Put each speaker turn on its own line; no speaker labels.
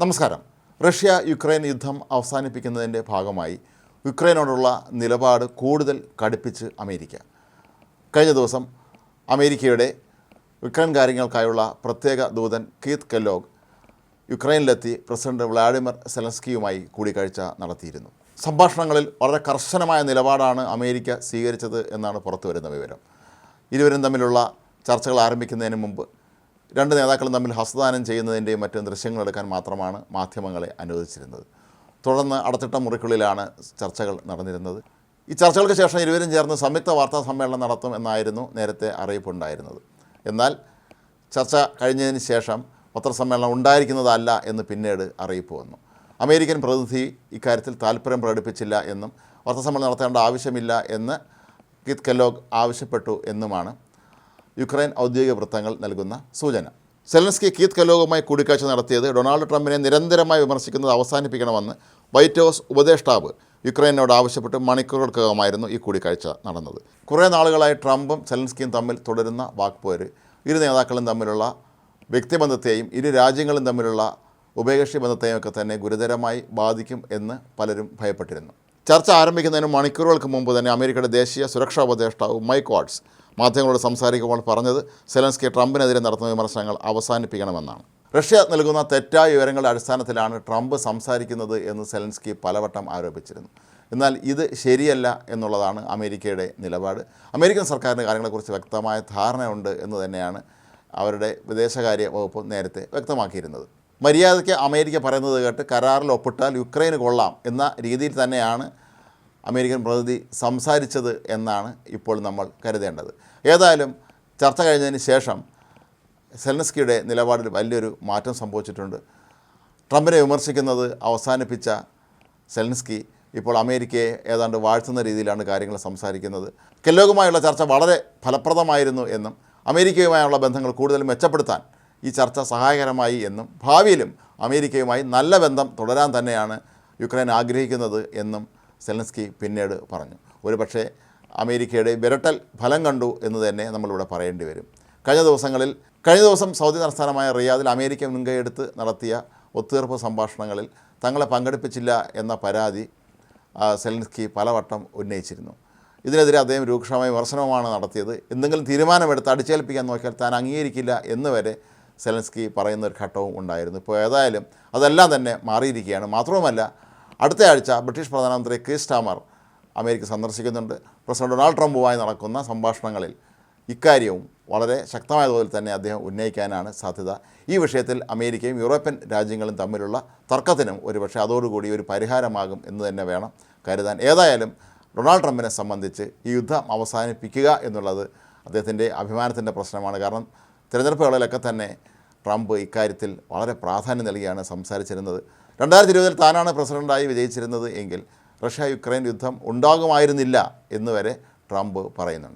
നമസ്കാരം. Russia Ukraine യുദ്ധം അവസാനിപ്പിക്കുന്നതിന്റെ ഭാഗമായി യുക്രൈനോടുള്ള നിലപാട് കൂടുതൽ കടുപ്പിച്ച് അമേരിക്ക. കഴിഞ്ഞ ദിവസം അമേരിക്കയുടെ യുക്രൈൻ കാര്യങ്ങൾക്കായുള്ള പ്രത്യേക ദൂതൻ കീത്ത് കെല്ലോഗ് യുക്രൈനിലെത്തി പ്രസിഡന്റ് വ്ളാഡിമിർ സെലൻസ്കിയുമായി കൂടിക്കാഴ്ച നടത്തിയിരുന്നു. സംഭാഷണങ്ങളിൽ വളരെ കർശനമായ നിലപാടാണ് അമേരിക്ക സ്വീകരിച്ചത് എന്നാണ് പുറത്തു വരുന്ന വിവരം. ഇരുവരും തമ്മിലുള്ള ചർച്ചകൾ ആരംഭിക്കുന്നതിന് മുമ്പ് രണ്ട് നേതാക്കളും തമ്മിൽ ഹസ്തദാനം ചെയ്യുന്നതിന്റെയും മറ്റും ദൃശ്യങ്ങൾ എടുക്കാൻ മാത്രമാണ് മാധ്യമങ്ങളെ അനുവദിച്ചിരുന്നത്. തുടർന്ന് അടച്ചിട്ട മുറിക്കുള്ളിലാണ് ചർച്ചകൾ നടന്നിരുന്നത്. ഈ ചർച്ചകൾക്ക് ശേഷം ഇരുവരും ചേർന്ന് സംയുക്ത വാർത്താ സമ്മേളനം നടത്തും എന്നായിരുന്നു നേരത്തെ അറിയിപ്പുണ്ടായിരുന്നത്. എന്നാൽ ചർച്ച കഴിഞ്ഞതിന് ശേഷം പത്രസമ്മേളനം ഉണ്ടായിരിക്കുന്നതല്ല എന്ന് പിന്നീട് അറിയിപ്പ് വന്നു. അമേരിക്കൻ പ്രതിനിധി ഇക്കാര്യത്തിൽ താല്പര്യം പ്രകടിപ്പിച്ചില്ല എന്നും വാർത്താസമ്മേളനം നടത്തേണ്ട ആവശ്യമില്ല എന്ന് കിത് കെല്ലോഗ് ആവശ്യപ്പെട്ടു എന്നുമാണ് യുക്രൈൻ ഔദ്യോഗിക വൃത്തങ്ങൾ നൽകുന്ന സൂചന. സെലൻസ്കി കീത്ത് കലോഗുമായി കൂടിക്കാഴ്ച നടത്തിയത് ഡൊണാൾഡ് ട്രംപിനെ നിരന്തരമായി വിമർശിക്കുന്നത് അവസാനിപ്പിക്കണമെന്ന് വൈറ്റ് ഹൗസ് ഉപദേഷ്ടാവ് യുക്രൈനോട് ആവശ്യപ്പെട്ട് മണിക്കൂറുകൾക്കകമായിരുന്നു ഈ കൂടിക്കാഴ്ച നടന്നത്. കുറേ നാളുകളായി ട്രംപും സെലൻസ്കിയും തമ്മിൽ തുടരുന്ന വാക്പോര് ഇരു നേതാക്കളും തമ്മിലുള്ള വ്യക്തിബന്ധത്തെയും ഇരു രാജ്യങ്ങളും തമ്മിലുള്ള ഉഭയകക്ഷി ബന്ധത്തെയും ഒക്കെ തന്നെ ഗുരുതരമായി ബാധിക്കും എന്ന് പലരും ഭയപ്പെട്ടിരുന്നു. ചർച്ച ആരംഭിക്കുന്നതിന് മണിക്കൂറുകൾക്ക് മുമ്പ് തന്നെ അമേരിക്കയുടെ ദേശീയ സുരക്ഷാ ഉപദേഷ്ടാവ് മൈക്ക് വാട്സ് മാധ്യമങ്ങളോട് സംസാരിക്കുമ്പോൾ പറഞ്ഞത് സെലൻസ്കി ട്രംപിനെതിരെ നടത്തുന്ന വിമർശനങ്ങൾ അവസാനിപ്പിക്കണമെന്നാണ്. റഷ്യ നൽകുന്ന തെറ്റായ വിവരങ്ങളുടെ അടിസ്ഥാനത്തിലാണ് ട്രംപ് സംസാരിക്കുന്നത് എന്ന് സെലൻസ്കി പലവട്ടം ആരോപിച്ചിരുന്നു. എന്നാൽ ഇത് ശരിയല്ല എന്നുള്ളതാണ് അമേരിക്കയുടെ നിലപാട്. അമേരിക്കൻ സർക്കാരിന്റെ കാര്യങ്ങളെക്കുറിച്ച് വ്യക്തമായ ധാരണയുണ്ട് എന്ന് തന്നെയാണ് അവരുടെ വിദേശകാര്യ വകുപ്പ് നേരത്തെ വ്യക്തമാക്കിയിരുന്നത്. മര്യാദയ്ക്ക് അമേരിക്ക പറയുന്നത് കേട്ട് കരാറിൽ ഒപ്പിട്ടാൽ യുക്രൈന് കൊള്ളാം എന്ന രീതിയിൽ തന്നെയാണ് അമേരിക്കൻ പ്രതിനിധി സംസാരിച്ചത് എന്നാണ് ഇപ്പോൾ നമ്മൾ കരുതേണ്ടത്. ഏതായാലും ചർച്ച കഴിഞ്ഞതിന് ശേഷം സെലൻസ്കിയുടെ നിലപാടിൽ വലിയൊരു മാറ്റം സംഭവിച്ചിട്ടുണ്ട്. ട്രംപിനെ വിമർശിക്കുന്നത് അവസാനിപ്പിച്ച സെലൻസ്കി ഇപ്പോൾ അമേരിക്കയെ ഏതാണ്ട് വാഴ്ത്തുന്ന രീതിയിലാണ് കാര്യങ്ങൾ സംസാരിക്കുന്നത്. കെല്ലോഗുമായുള്ള ചർച്ച വളരെ ഫലപ്രദമായിരുന്നു എന്നും അമേരിക്കയുമായുള്ള ബന്ധങ്ങൾ കൂടുതൽ മെച്ചപ്പെടുത്താൻ ഈ ചർച്ച സഹായകരമായി എന്നും ഭാവിയിലും അമേരിക്കയുമായി നല്ല ബന്ധം തുടരാൻ തന്നെയാണ് യുക്രൈൻ ആഗ്രഹിക്കുന്നത് എന്നും സെലൻസ്കി പിന്നീട് പറഞ്ഞു. ഒരുപക്ഷേ അമേരിക്കയുടെ വിരട്ടൽ ഫലം കണ്ടു എന്ന് തന്നെ നമ്മളിവിടെ പറയേണ്ടി വരും. കഴിഞ്ഞ ദിവസങ്ങളിൽ കഴിഞ്ഞ ദിവസം സൗദി തലസ്ഥാനമായ റിയാദിൽ അമേരിക്ക മുൻകൈയെടുത്ത് നടത്തിയ ഒത്തുതീർപ്പ് സംഭാഷണങ്ങളിൽ തങ്ങളെ പങ്കെടുപ്പിച്ചില്ല എന്ന പരാതി സെലൻസ്കി പലവട്ടം ഉന്നയിച്ചിരുന്നു. ഇതിനെതിരെ അദ്ദേഹം രൂക്ഷമായ വിമർശനവുമാണ് നടത്തിയത്. എന്തെങ്കിലും തീരുമാനമെടുത്ത് അടിച്ചേൽപ്പിക്കാൻ നോക്കിയാൽ താൻ അംഗീകരിക്കില്ല എന്ന് വരെ സെലൻസ്കി പറയുന്ന ഒരു ഘട്ടവും ഉണ്ടായിരുന്നു. ഇപ്പോൾ ഏതായാലും അതെല്ലാം തന്നെ മാറിയിരിക്കുകയാണ്. മാത്രവുമല്ല അടുത്ത ആഴ്ച ബ്രിട്ടീഷ് പ്രധാനമന്ത്രി ക്രിസ്റ്റാമർ സ്റ്റാമർ അമേരിക്ക സന്ദർശിക്കുന്നുണ്ട്. പ്രസിഡന്റ് ഡൊണാൾഡ് ട്രംപുമായി നടക്കുന്ന സംഭാഷണങ്ങളിൽ ഇക്കാര്യവും വളരെ ശക്തമായ തോതിൽ തന്നെ അദ്ദേഹം ഉന്നയിക്കാനാണ് സാധ്യത. ഈ വിഷയത്തിൽ അമേരിക്കയും യൂറോപ്യൻ രാജ്യങ്ങളും തമ്മിലുള്ള തർക്കത്തിനും ഒരുപക്ഷെ അതോടുകൂടി ഒരു പരിഹാരമാകും എന്ന് തന്നെ വേണം കരുതാൻ. ഏതായാലും ഡൊണാൾഡ് ട്രംപിനെ സംബന്ധിച്ച് ഈ യുദ്ധം അവസാനിപ്പിക്കുക എന്നുള്ളത് അദ്ദേഹത്തിന്റെ അഭിമാനത്തിന്റെ പ്രശ്നമാണ്. കാരണം തിരഞ്ഞെടുപ്പുകളിലൊക്കെ തന്നെ ട്രംപ് ഇക്കാര്യത്തിൽ വളരെ പ്രാധാന്യം നൽകിയാണ് സംസാരിച്ചിരുന്നത്. രണ്ടായിരത്തി ഇരുപതിൽ താനാണ് പ്രസിഡന്റായി വിജയിച്ചിരുന്നത് എങ്കിൽ റഷ്യ യുക്രൈൻ യുദ്ധം ഉണ്ടാകുമായിരുന്നില്ല എന്ന് വരെ ട്രംപ് പറയുന്നുണ്ട്.